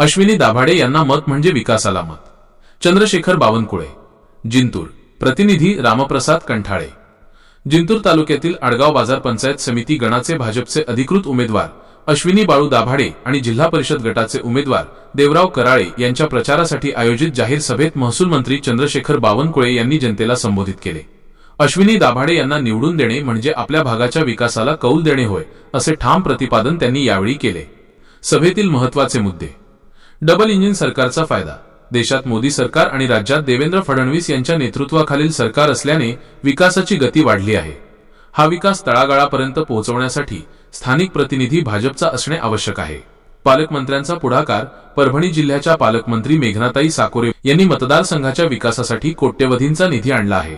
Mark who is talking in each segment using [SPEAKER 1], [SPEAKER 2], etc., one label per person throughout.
[SPEAKER 1] अश्विनी दाभाडे यांना मत म्हणजे विकासाला मत. चंद्रशेखर बावनकुळे जिंतूर प्रतिनिधी रामप्रसाद कंठाळे. जिंतूर तालुक्यातील आडगाव बाजार पंचायत समिती गणाचे भाजपचे अधिकृत उमेदवार अश्विनी बाळू दाभाडे आणि जिल्हा परिषद गटाचे उमेदवार देवराव कराळे यांच्या प्रचारासाठी आयोजित जाहीर सभेत महसूल मंत्री चंद्रशेखर बावनकुळे यांनी जनतेला संबोधित केले. अश्विनी दाभाडे यांना निवडून देणे म्हणजे आपल्या भागाच्या विकासाला कौल देणे होय असे ठाम प्रतिपादन त्यांनी यावेळी केले. सभेतील महत्त्वाचे मुद्दे. डबल इंजिन सरकारचा फायदा. देशात मोदी सरकार आणि राज्यात देवेंद्र फडणवीस यांच्या नेतृत्वाखालील सरकार असल्याने विकासाची गती वाढली आहे. हा विकास तळागाळापर्यंत पोहोचवण्यासाठी स्थानिक प्रतिनिधी भाजपचा असणे आवश्यक आहे. पालकमंत्र्यांचा पुढाकार परभणी जिल्ह्याच्या पालकमंत्री मेघनाताई साकोरे यांनी मतदारसंघाच्या विकासासाठी कोट्यवधींचा निधी आणला आहे.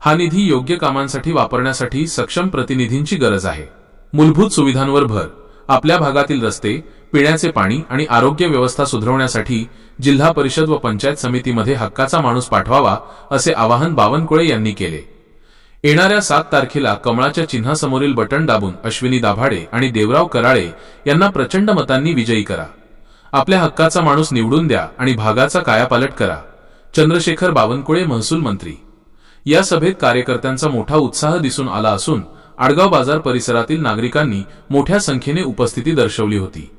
[SPEAKER 1] हा निधी योग्य कामांसाठी वापरण्यासाठी सक्षम प्रतिनिधींची गरज आहे. मूलभूत सुविधांवर भर. आपल्या भागातील रस्ते पिण्याचे पाणी आणि आरोग्य व्यवस्था सुधारवण्यासाठी जिल्हा परिषद व पंचायत समितीमध्ये हक्काचा माणूस पाठवावा असे आवाहन बावनकुळे यांनी केले. येणाऱ्या सात तारखेला कमळाच्या चिन्हासमोरील बटण दाबून अश्विनी दाभाडे आणि देवराव कराळे यांना प्रचंड मतांनी विजयी करा. आपल्या हक्काचा माणूस निवडून द्या आणि भागाचा कायापालट करा. चंद्रशेखर बावनकुळे महसूल मंत्री. या सभेत कार्यकर्त्यांचा मोठा उत्साह दिसून आला असून आडगाव बाजार परिसरातील नागरिकांनी मोठ्या संख्येने उपस्थिती दर्शवली होती.